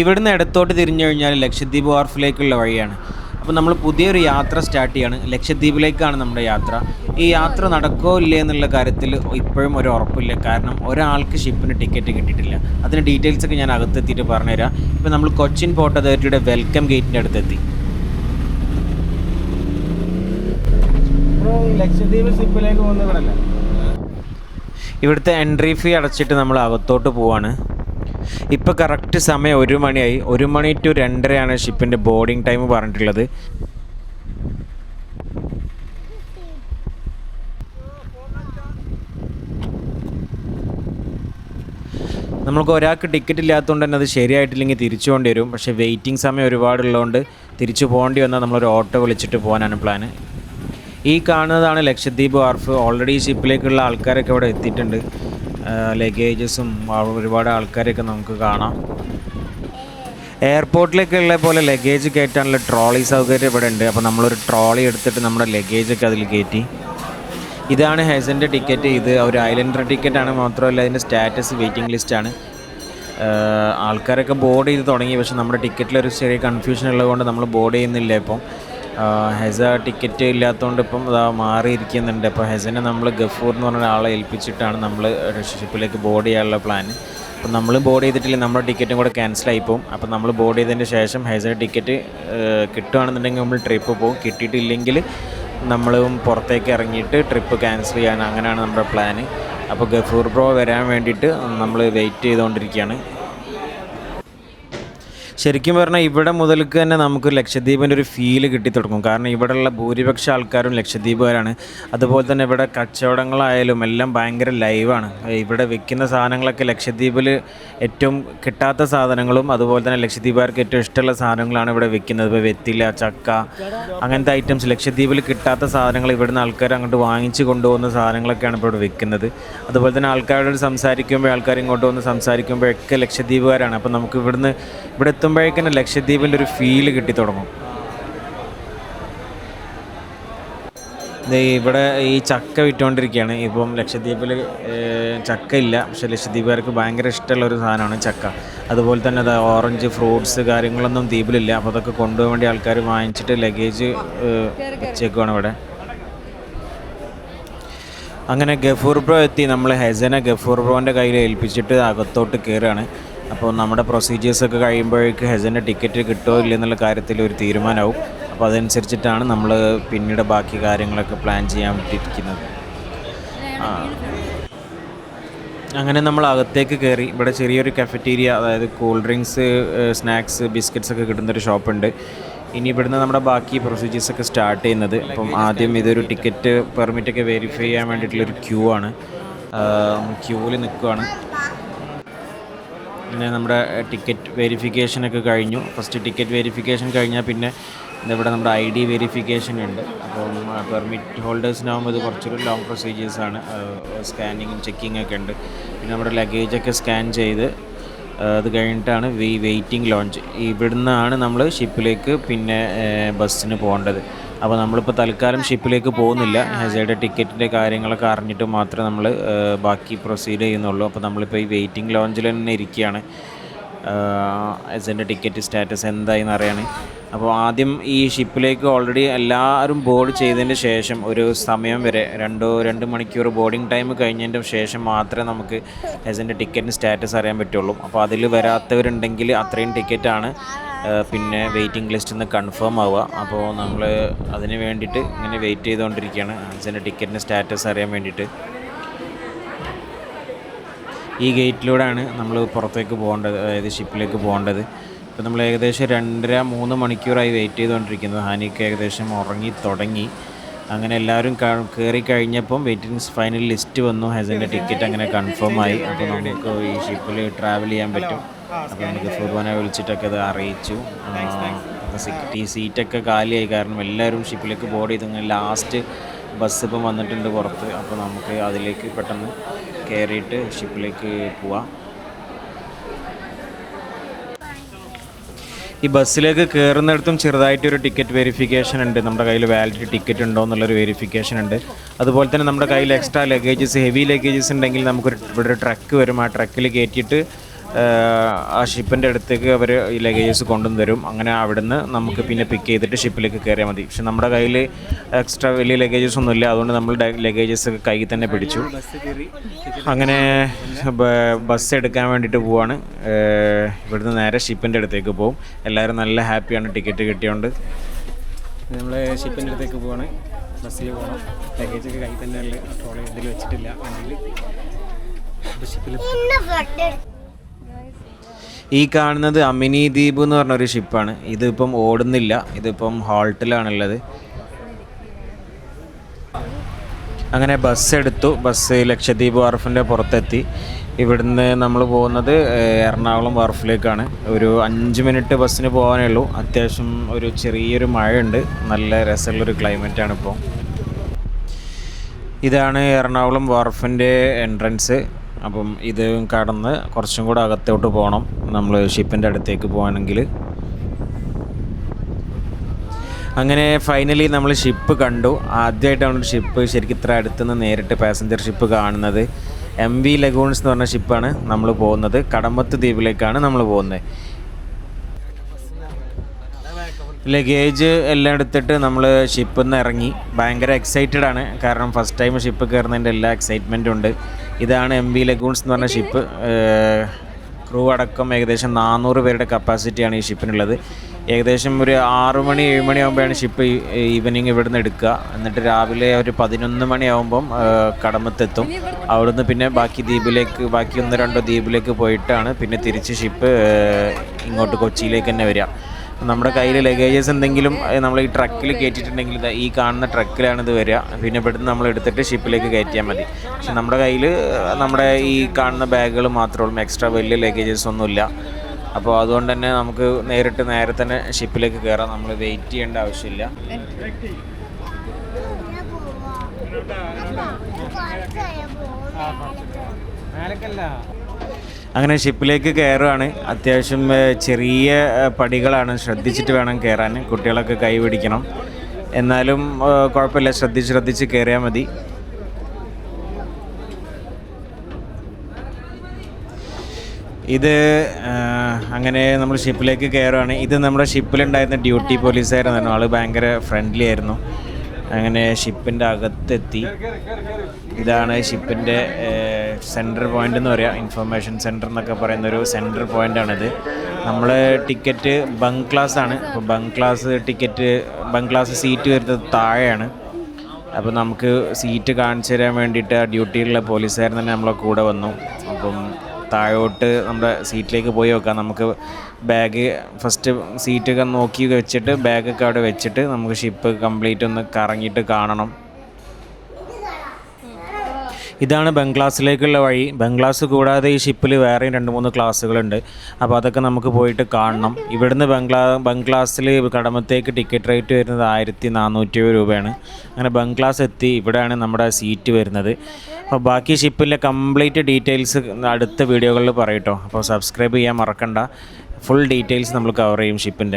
ഇവിടുന്ന് ഇടത്തോട്ട് തിരിഞ്ഞു കഴിഞ്ഞാൽ ലക്ഷദ്വീപ് വാർഫിലേക്കുള്ള വഴിയാണ്. അപ്പോൾ നമ്മൾ പുതിയൊരു യാത്ര സ്റ്റാർട്ട് ചെയ്യാണ്. ലക്ഷദ്വീപിലേക്കാണ് നമ്മുടെ യാത്ര. ഈ യാത്ര നടക്കോ ഇല്ലേ എന്നുള്ള കാര്യത്തിൽ ഇപ്പോഴും ഒരു ഉറപ്പില്ല. കാരണം ഒരാൾക്ക് ഷിപ്പിന് ടിക്കറ്റ് കിട്ടിയിട്ടില്ല. അതിന് ഡീറ്റെയിൽസ് ഒക്കെ ഞാൻ അകത്തെത്തിയിട്ട് പറഞ്ഞുതരാം. ഇപ്പോൾ നമ്മൾ കൊച്ചിൻ പോർട്ട് അതോറിറ്റിയുടെ വെൽക്കം ഗേറ്റിന്റെ അടുത്തെത്തി. ലക്ഷദ്വീപ് ഷിപ്പിലേക്ക് പോകുന്ന ഇവിടുത്തെ എൻട്രി ഫീ അടച്ചിട്ട് നമ്മൾ അകത്തോട്ട് പോവാണ്. ഇപ്പോൾ കറക്റ്റ് സമയം ഒരു മണിയായി. ഒരു മണി ടു രണ്ടരയാണ് ഷിപ്പിന്റെ ബോർഡിംഗ് ടൈം പറഞ്ഞിട്ടുള്ളത്. നമുക്ക് ഒരാൾക്ക് ടിക്കറ്റ് ഇല്ലാത്തതുകൊണ്ട് തന്നെ അത് ശരിയായിട്ടില്ലെങ്കിൽ തിരിച്ചു പോകേണ്ടി വരും. പക്ഷേ വെയിറ്റിംഗ് സമയം ഒരുപാടുള്ളതുകൊണ്ട് തിരിച്ചു പോകേണ്ടി വന്നാൽ നമ്മളൊരു ഓട്ടോ വിളിച്ചിട്ട് പോകാനാണ് പ്ലാന് ഈ കാണുന്നതാണ് ലക്ഷദ്വീപ് വാർഫ് ഓൾറെഡി ഷിപ്പിലേക്കുള്ള ആൾക്കാരൊക്കെ ഇവിടെ എത്തിയിട്ടുണ്ട്. ലഗേജസും ഒരുപാട് ആൾക്കാരെയൊക്കെ നമുക്ക് കാണാം. എയർപോർട്ടിലേക്ക് ഉള്ള പോലെ ലഗേജ് കയറ്റാനുള്ള ട്രോളി സൗകര്യം ഇവിടെ ഉണ്ട്. അപ്പോൾ നമ്മളൊരു ട്രോളി എടുത്തിട്ട് നമ്മുടെ ലഗേജൊക്കെ അതിൽ കയറ്റി. ഇതാണ് ഹെസന്റെ ടിക്കറ്റ്. ഇത് ഒരു ഐലൻഡർ ടിക്കറ്റ് ആണ് മാത്രമല്ല അതിന്റെ സ്റ്റാറ്റസ് വെയിറ്റിംഗ് ലിസ്റ്റാണ് ആൾക്കാരൊക്കെ ബോർഡ് ചെയ്ത് തുടങ്ങി. പക്ഷെ നമ്മുടെ ടിക്കറ്റിലൊരു ചെറിയ കൺഫ്യൂഷൻ ഉള്ളതുകൊണ്ട് നമ്മൾ ബോർഡ് ചെയ്യുന്നില്ല ഇപ്പം. ഹെസ ടിക്കറ്റ് ഇല്ലാത്തതുകൊണ്ട് ഇപ്പം അതാ മാറിയിരിക്കുന്നുണ്ട്. അപ്പോൾ ഹെസനെ നമ്മൾ ഗഫൂർ എന്ന് പറഞ്ഞ ഒരാളെ ഏൽപ്പിച്ചിട്ടാണ് നമ്മൾ ഷിപ്പിലേക്ക് ബോർഡ് ചെയ്യാനുള്ള പ്ലാൻ അപ്പം നമ്മൾ ബോർഡ് ചെയ്തിട്ടില്ല നമ്മുടെ ടിക്കറ്റും കൂടെ ക്യാൻസലായി പോകും അപ്പം നമ്മൾ ബോർഡ് ചെയ്തതിന് ശേഷം ഹെസ ടിക്കറ്റ് കിട്ടുകയാണെന്നുണ്ടെങ്കിൽ നമ്മൾ ട്രിപ്പ് പോകും കിട്ടിയിട്ടില്ലെങ്കിൽ നമ്മളും പുറത്തേക്ക് ഇറങ്ങിയിട്ട് ട്രിപ്പ് ക്യാൻസൽ ചെയ്യാൻ അങ്ങനെയാണ് നമ്മുടെ പ്ലാന്. അപ്പോൾ ഗഫൂർ ബ്രോ വരാൻ വേണ്ടിയിട്ട് നമ്മൾ വെയിറ്റ് ചെയ്തുകൊണ്ടിരിക്കുകയാണ്. ശരിക്കും പറഞ്ഞാൽ ഇവിടെ മുതൽക്ക് തന്നെ നമുക്ക് ലക്ഷദ്വീപിന്റെ ഒരു ഫീൽ കിട്ടി തുടങ്ങും. കാരണം ഇവിടെയുള്ള ഭൂരിപക്ഷ ആൾക്കാരും ലക്ഷദ്വീപുകാരാണ്. അതുപോലെ തന്നെ ഇവിടെ കച്ചവടങ്ങളായാലും എല്ലാം ഭയങ്കര ലൈവാണ് ഇവിടെ വിൽക്കുന്ന സാധനങ്ങളൊക്കെ ലക്ഷദ്വീപിൽ ഏറ്റവും കിട്ടാത്ത സാധനങ്ങളും അതുപോലെ തന്നെ ലക്ഷദ്വീപുകാർക്ക് ഏറ്റവും ഇഷ്ടമുള്ള സാധനങ്ങളാണ് ഇവിടെ വിൽക്കുന്നത്. ഇപ്പോൾ വെത്തില ചക്ക അങ്ങനത്തെ ഐറ്റംസ് ലക്ഷദ്വീപിൽ കിട്ടാത്ത സാധനങ്ങൾ ഇവിടുന്ന് ആൾക്കാർ അങ്ങോട്ട് വാങ്ങിച്ച് കൊണ്ടുപോകുന്ന സാധനങ്ങളൊക്കെയാണ് ഇപ്പോൾ ഇവിടെ വിൽക്കുന്നത്. അതുപോലെ തന്നെ ആൾക്കാരോട് സംസാരിക്കുമ്പോൾ ആൾക്കാർ ഇങ്ങോട്ട് വന്ന് സംസാരിക്കുമ്പോഴൊക്കെ ലക്ഷദ്വീപുകാരാണ്. അപ്പോൾ നമുക്ക് ഇവിടുന്ന് ഇവിടെ എത്തുമ്പോഴേക്കും ലക്ഷദ്വീപിന്റെ ഒരു ഫീൽ കിട്ടി തുടങ്ങും. ഇവിടെ ഈ ചക്ക വിറ്റുകൊണ്ടിരിക്കുകയാണ് ഇപ്പം ലക്ഷദ്വീപിൽ ചക്ക ഇല്ല പക്ഷേ ലക്ഷദ്വീപുകാർക്ക് ഭയങ്കര ഇഷ്ടമുള്ള ഒരു സാധനമാണ് ചക്ക. അതുപോലെ തന്നെ അത് ഓറഞ്ച് ഫ്രൂട്ട്സ് കാര്യങ്ങളൊന്നും ദ്വീപിലില്ല. അപ്പോൾ അതൊക്കെ കൊണ്ടുപോകാൻ വേണ്ടി ആൾക്കാർ വാങ്ങിച്ചിട്ട് ലഗേജ് വെച്ചേക്കുവാണ് ഇവിടെ. അങ്ങനെ ഗഫൂർ ബ്രോ എത്തി. നമ്മൾ ഹെസനെ ഗഫൂർ ബ്രോന്റെ കയ്യിൽ ഏൽപ്പിച്ചിട്ട് അകത്തോട്ട് കയറുകയാണ് അപ്പോൾ നമ്മുടെ പ്രൊസീജിയേഴ്സൊക്കെ കഴിയുമ്പോഴേക്ക് ഹെസന്റെ ടിക്കറ്റ് കിട്ടുമോ ഇല്ലെന്നുള്ള കാര്യത്തിൽ ഒരു തീരുമാനമാവും. അപ്പോൾ അതനുസരിച്ചിട്ടാണ് നമ്മൾ പിന്നീട് ബാക്കി കാര്യങ്ങളൊക്കെ പ്ലാൻ ചെയ്യാൻ വേണ്ടിയിരിക്കുന്നത്. അങ്ങനെ നമ്മൾ അകത്തേക്ക് കയറി. ഇവിടെ ചെറിയൊരു കഫറ്റീരിയ അതായത് കൂൾ ഡ്രിങ്ക്സ് സ്നാക്സ് ബിസ്ക്കറ്റ്സ് ഒക്കെ കിട്ടുന്നൊരു ഷോപ്പുണ്ട് ഇനി ഇവിടുന്ന് നമ്മുടെ ബാക്കി പ്രൊസീജിയേഴ്സ് ഒക്കെ സ്റ്റാർട്ട് ചെയ്യുന്നത്. അപ്പം ആദ്യം ഇതൊരു ടിക്കറ്റ് പെർമിറ്റ് ഒക്കെ വെരിഫൈ ചെയ്യാൻ വേണ്ടിയിട്ടുള്ളൊരു ക്യൂ ആണ്. ക്യൂവിൽ നിൽക്കുവാണ്. പിന്നെ നമ്മുടെ ടിക്കറ്റ് വെരിഫിക്കേഷനൊക്കെ കഴിഞ്ഞു. ഫസ്റ്റ് ടിക്കറ്റ് വെരിഫിക്കേഷൻ കഴിഞ്ഞാൽ പിന്നെ ഇവിടെ നമ്മുടെ ഐ ഡി വെരിഫിക്കേഷൻ ഉണ്ട്. അപ്പം പെർമിറ്റ് ഹോൾഡേഴ്സിനാകുമ്പോൾ ഇത് കുറച്ചൊരു ലോങ് പ്രൊസീജിയേഴ്സാണ് സ്കാനിങ്ങും ചെക്കിംഗ് ഒക്കെ ഉണ്ട്. പിന്നെ നമ്മുടെ ലഗേജൊക്കെ സ്കാൻ ചെയ്ത് അത് കഴിഞ്ഞിട്ടാണ് വി വെയിറ്റിംഗ് ലോഞ്ച് ഇവിടുന്നാണ് നമ്മൾ ഷിപ്പിലേക്ക് പിന്നെ ബസ്സിന് പോകേണ്ടത്. അപ്പോൾ നമ്മളിപ്പോൾ തൽക്കാലം ഷിപ്പിലേക്ക് പോകുന്നില്ല. ഹെസയുടെ ടിക്കറ്റിന്റെ കാര്യങ്ങളൊക്കെ അറിഞ്ഞിട്ട് മാത്രമേ നമ്മൾ ബാക്കി പ്രൊസീഡ് ചെയ്യുന്നുള്ളൂ. അപ്പോൾ നമ്മളിപ്പോൾ ഈ വെയിറ്റിംഗ് ലോഞ്ചിൽ തന്നെ ഇരിക്കുകയാണ്. എസന്റെ ടിക്കറ്റ് സ്റ്റാറ്റസ് എന്തായി എന്നറിയാണ് അപ്പോൾ ആദ്യം ഈ ഷിപ്പിലേക്ക് ഓൾറെഡി എല്ലാവരും ബോർഡ് ചെയ്തതിന് ശേഷം ഒരു സമയം വരെ രണ്ടോ രണ്ട് മണിക്കൂർ ബോർഡിംഗ് ടൈം കഴിഞ്ഞതിന്റെ ശേഷം മാത്രമേ നമുക്ക് എസിന്റെ ടിക്കറ്റിന് സ്റ്റാറ്റസ് അറിയാൻ പറ്റുള്ളൂ. അപ്പോൾ അതിൽ വരാത്തവരുണ്ടെങ്കിൽ അത്രയും ടിക്കറ്റാണ് പിന്നെ വെയിറ്റിംഗ് ലിസ്റ്റിൽ നിന്ന് കൺഫേം ആവുക. അപ്പോൾ നമ്മൾ അതിന് വേണ്ടിയിട്ട് ഇങ്ങനെ വെയിറ്റ് ചെയ്തുകൊണ്ടിരിക്കുകയാണ് എസന്റെ ടിക്കറ്റിന്റെ സ്റ്റാറ്റസ് അറിയാൻ വേണ്ടിയിട്ട്. ഈ ഗേറ്റിലൂടെയാണ് നമ്മൾ പുറത്തേക്ക് പോകേണ്ടത് അതായത് ഷിപ്പിലേക്ക് പോകേണ്ടത്. ഇപ്പോൾ നമ്മൾ ഏകദേശം രണ്ടര മൂന്ന് മണിക്കൂറായി വെയിറ്റ് ചെയ്തുകൊണ്ടിരിക്കുന്നത് ഹാനിക്ക് ഏകദേശം ഉറങ്ങി തുടങ്ങി. അങ്ങനെ എല്ലാവരും കയറി കഴിഞ്ഞപ്പം വെയിറ്റിംഗ് ഫൈനൽ ലിസ്റ്റ് വന്നു. ഹസന്റെ ടിക്കറ്റ് അങ്ങനെ കൺഫേം ആയി. അപ്പോൾ നമുക്ക് ഈ ഷിപ്പിൽ ട്രാവൽ ചെയ്യാൻ പറ്റും. അപ്പോൾ നമുക്ക് ഫുർബാനെ വിളിച്ചിട്ടൊക്കെ അത് അറിയിച്ചു. സിറ്റി സീറ്റൊക്കെ കാലിയായി. കാരണം എല്ലാവരും ഷിപ്പിലേക്ക് ബോർഡ് ചെയ്തു. ലാസ്റ്റ് ബസ് ഇപ്പം വന്നിട്ടുണ്ട് പുറത്ത്. അപ്പോൾ നമുക്ക് അതിലേക്ക് പെട്ടെന്ന് കയറിയിട്ട് ഷിപ്പിലേക്ക് പോവാം. ഈ ബസ്സിലേക്ക് കയറുന്നിടത്തും ചെറുതായിട്ടൊരു ടിക്കറ്റ് വെരിഫിക്കേഷൻ ഉണ്ട്. നമ്മുടെ കയ്യിൽ വാലിഡ് ടിക്കറ്റ് ഉണ്ടോ എന്നുള്ളൊരു വെരിഫിക്കേഷൻ ഉണ്ട്. അതുപോലെ തന്നെ നമ്മുടെ കയ്യിൽ എക്സ്ട്രാ ലഗേജസ് ഹെവി ലഗേജസ് ഉണ്ടെങ്കിൽ നമുക്കൊരു ഇവിടെ ഒരു ട്രക്ക് വരും. ആ ട്രക്കിൽ കയറ്റിയിട്ട് ആ ഷിപ്പിന്റെ അടുത്തേക്ക് അവർ ഈ ലഗേജസ് കൊണ്ടുവന്ന് തരും. അങ്ങനെ അവിടുന്ന് നമുക്ക് പിന്നെ പിക്ക് ചെയ്തിട്ട് ഷിപ്പിലേക്ക് കയറിയാൽ മതി. പക്ഷെ നമ്മുടെ കയ്യിൽ എക്സ്ട്രാ വലിയ ലഗേജസ് ഒന്നും ഇല്ല. അതുകൊണ്ട് നമ്മൾ ലഗേജസ് ഒക്കെ കയ്യിൽ തന്നെ പിടിച്ചു. അങ്ങനെ ബസ് എടുക്കാൻ വേണ്ടിയിട്ട് പോവാണ്. ഇവിടുന്ന് നേരെ ഷിപ്പിന്റെ അടുത്തേക്ക് പോകും എല്ലാവരും നല്ല ഹാപ്പിയാണ്. ടിക്കറ്റ് കിട്ടിയോണ്ട്. നമ്മൾ ഷിപ്പിന്റെ അടുത്തേക്ക് പോവാണ്. ബസ്സിൽ പോകണം ലഗേജൊക്കെ കയ്യിൽ തന്നെ ഉള്ളത് ട്രോളി ഇതിൽ വെച്ചിട്ടില്ല. വണ്ടിയിൽ ഷിപ്പിൽ ഈ കാണുന്നത് അമിനി ദ്വീപ് എന്ന് പറഞ്ഞൊരു ഷിപ്പാണ് ഇതിപ്പം ഓടുന്നില്ല. ഇതിപ്പം ഹോൾട്ടിലാണുള്ളത്. അങ്ങനെ ബസ് എടുത്തു. ബസ് ലക്ഷദ്വീപ് വാർഫിന്റെ പുറത്തെത്തി. ഇവിടുന്ന് നമ്മൾ പോകുന്നത് എറണാകുളം വാർഫിലേക്കാണ് ഒരു അഞ്ച് മിനിറ്റ് ബസ്സിന് പോകാനേ ഉള്ളൂ. അത്യാവശ്യം ഒരു ചെറിയൊരു മഴയുണ്ട്. നല്ല രസമുള്ളൊരു ക്ലൈമറ്റാണ് ഇപ്പോൾ ഇതാണ് എറണാകുളം വാർഫിന്റെ എൻട്രൻസ് അപ്പം ഇത് കടന്ന് കുറച്ചും കൂടെ അകത്തോട്ട് പോകണം നമ്മൾ ഷിപ്പിന്റെ അടുത്തേക്ക് പോകണമെങ്കിൽ അങ്ങനെ ഫൈനലി നമ്മൾ ഷിപ്പ് കണ്ടു. ആദ്യമായിട്ടാണ് ഷിപ്പ് ശരിക്കും ഇത്ര അടുത്തുനിന്ന് നേരിട്ട് പാസഞ്ചർ ഷിപ്പ് കാണുന്നത്. എം വി ലഗൂൺസ് എന്ന് പറഞ്ഞ ഷിപ്പാണ് നമ്മൾ പോകുന്നത്. കടമ്പത്ത് ദ്വീപിലേക്കാണ് നമ്മൾ പോകുന്നത്. ലഗേജ് എല്ലാം എടുത്തിട്ട് നമ്മൾ ഷിപ്പിൽ നിന്ന് ഇറങ്ങി. ഭയങ്കര എക്സൈറ്റഡ് ആണ്. കാരണം ഫസ്റ്റ് ടൈം ഷിപ്പ് കയറുന്നതിന്റെ എല്ലാ എക്സൈറ്റ്മെന്റും ഉണ്ട്. ഇതാണ് എം വി ലഗൂൺസ് എന്ന് പറഞ്ഞ ഷിപ്പ് ക്രൂ അടക്കം ഏകദേശം നാനൂറ് പേരുടെ കപ്പാസിറ്റിയാണ് ഈ ഷിപ്പിനുള്ളത്. ഏകദേശം ഒരു ആറു മണി ഏഴ് മണി ആകുമ്പോഴാണ് ഷിപ്പ് ഈവനിങ് ഇവിടുന്ന് എടുക്കുക. എന്നിട്ട് രാവിലെ ഒരു പതിനൊന്ന് മണിയാകുമ്പം കടമത്തെത്തും. അവിടുന്ന് പിന്നെ ബാക്കി ദ്വീപിലേക്ക് ബാക്കി ഒന്ന് രണ്ടോ ദ്വീപിലേക്ക് പോയിട്ടാണ് പിന്നെ തിരിച്ച് ഷിപ്പ് ഇങ്ങോട്ട് കൊച്ചിയിലേക്ക് തന്നെ വരിക. നമ്മുടെ കയ്യിൽ ലഗേജസ് എന്തെങ്കിലും നമ്മൾ ഈ ട്രക്കിൽ കയറ്റിയിട്ടുണ്ടെങ്കിൽ ഈ കാണുന്ന ട്രക്കിലാണ് ഇത് വരിക. പിന്നെ ഇവിടുന്ന് നമ്മൾ എടുത്തിട്ട് ഷിപ്പിലേക്ക് കയറ്റിയാൽ മതി. പക്ഷെ നമ്മുടെ കയ്യിൽ നമ്മുടെ ഈ കാണുന്ന ബാഗുകൾ മാത്രമേ ഉള്ളൂ. എക്സ്ട്രാ വലിയ ലഗേജസ് ഒന്നുമില്ല. അപ്പോൾ അതുകൊണ്ട് തന്നെ നമുക്ക് നേരിട്ട് നേരെ തന്നെ ഷിപ്പിലേക്ക് കയറാം. നമ്മൾ വെയിറ്റ് ചെയ്യേണ്ട ആവശ്യമില്ല. മേലക്കല്ല. അങ്ങനെ ഷിപ്പിലേക്ക് കയറുകയാണ് അത്യാവശ്യം ചെറിയ പടികളാണ്. ശ്രദ്ധിച്ചിട്ട് വേണം കയറാൻ. കുട്ടികളൊക്കെ കൈ പിടിക്കണം. എന്നാലും കുഴപ്പമില്ല. ശ്രദ്ധിച്ച് ശ്രദ്ധിച്ച് കയറിയാൽ മതി. ഇത് അങ്ങനെ നമ്മൾ ഷിപ്പിലേക്ക് കയറുകയാണ് ഇത് നമ്മുടെ ഷിപ്പിലുണ്ടായിരുന്ന ഡ്യൂട്ടി പോലീസുകാരായിരുന്നു. ആൾ ഭയങ്കര ഫ്രണ്ട്ലി ആയിരുന്നു. അങ്ങനെ ഷിപ്പിന്റെ അകത്തെത്തി. ഇതാണ് ഷിപ്പിന്റെ സെന്റർ പോയിന്റ് എന്ന് പറയുക ഇൻഫർമേഷൻ സെന്റർ എന്നൊക്കെ പറയുന്ന ഒരു സെന്റർ പോയിന്റാണിത് നമ്മൾ ടിക്കറ്റ് ബങ്ക് ക്ലാസ് ആണ്. അപ്പോൾ bunk class ticket bunk class seat വരുന്നത് താഴെയാണ്. അപ്പോൾ നമുക്ക് സീറ്റ് കാണിച്ചു തരാൻ വേണ്ടിയിട്ട് ഡ്യൂട്ടിയിലുള്ള പോലീസുകാരൻ തന്നെ നമ്മളെ കൂടെ വന്നു. അപ്പം താഴോട്ട് നമ്മുടെ സീറ്റിലേക്ക് പോയി നോക്കാം. നമുക്ക് ബാഗ് ഫസ്റ്റ് സീറ്റൊക്കെ നോക്കി വെച്ചിട്ട് ബാഗൊക്കെ അവിടെ വെച്ചിട്ട് നമുക്ക് ഷിപ്പ് കംപ്ലീറ്റ് ഒന്ന് കറങ്ങിയിട്ട് കാണണം. ഇതാണ് ബംഗ്ലാസിലേക്കുള്ള വഴി. ബംഗ്ലാസ് കൂടാതെ ഈ ഷിപ്പിൽ വേറെയും രണ്ട് മൂന്ന് ക്ലാസ്സുകളുണ്ട്. അപ്പോൾ അതൊക്കെ നമുക്ക് പോയിട്ട് കാണണം. ഇവിടുന്ന് ബംഗ്ലാ ബംഗ്ലാസിൽ കടമത്തേക്ക് ടിക്കറ്റ് റേറ്റ് വരുന്നത് ആയിരത്തി നാനൂറ്റി രൂപയാണ്. അങ്ങനെ ബംഗ്ലാസ് എത്തി. ഇവിടെയാണ് നമ്മുടെ സീറ്റ് വരുന്നത്. അപ്പോൾ ബാക്കി ഷിപ്പിലെ കംപ്ലീറ്റ് ഡീറ്റെയിൽസ് അടുത്ത വീഡിയോകളിൽ പറയട്ടോ. അപ്പോൾ സബ്സ്ക്രൈബ് ചെയ്യാൻ മറക്കണ്ട. ഫുൾ ഡീറ്റെയിൽസ് നമ്മൾ കവർ ചെയ്യും ഷിപ്പിന്റെ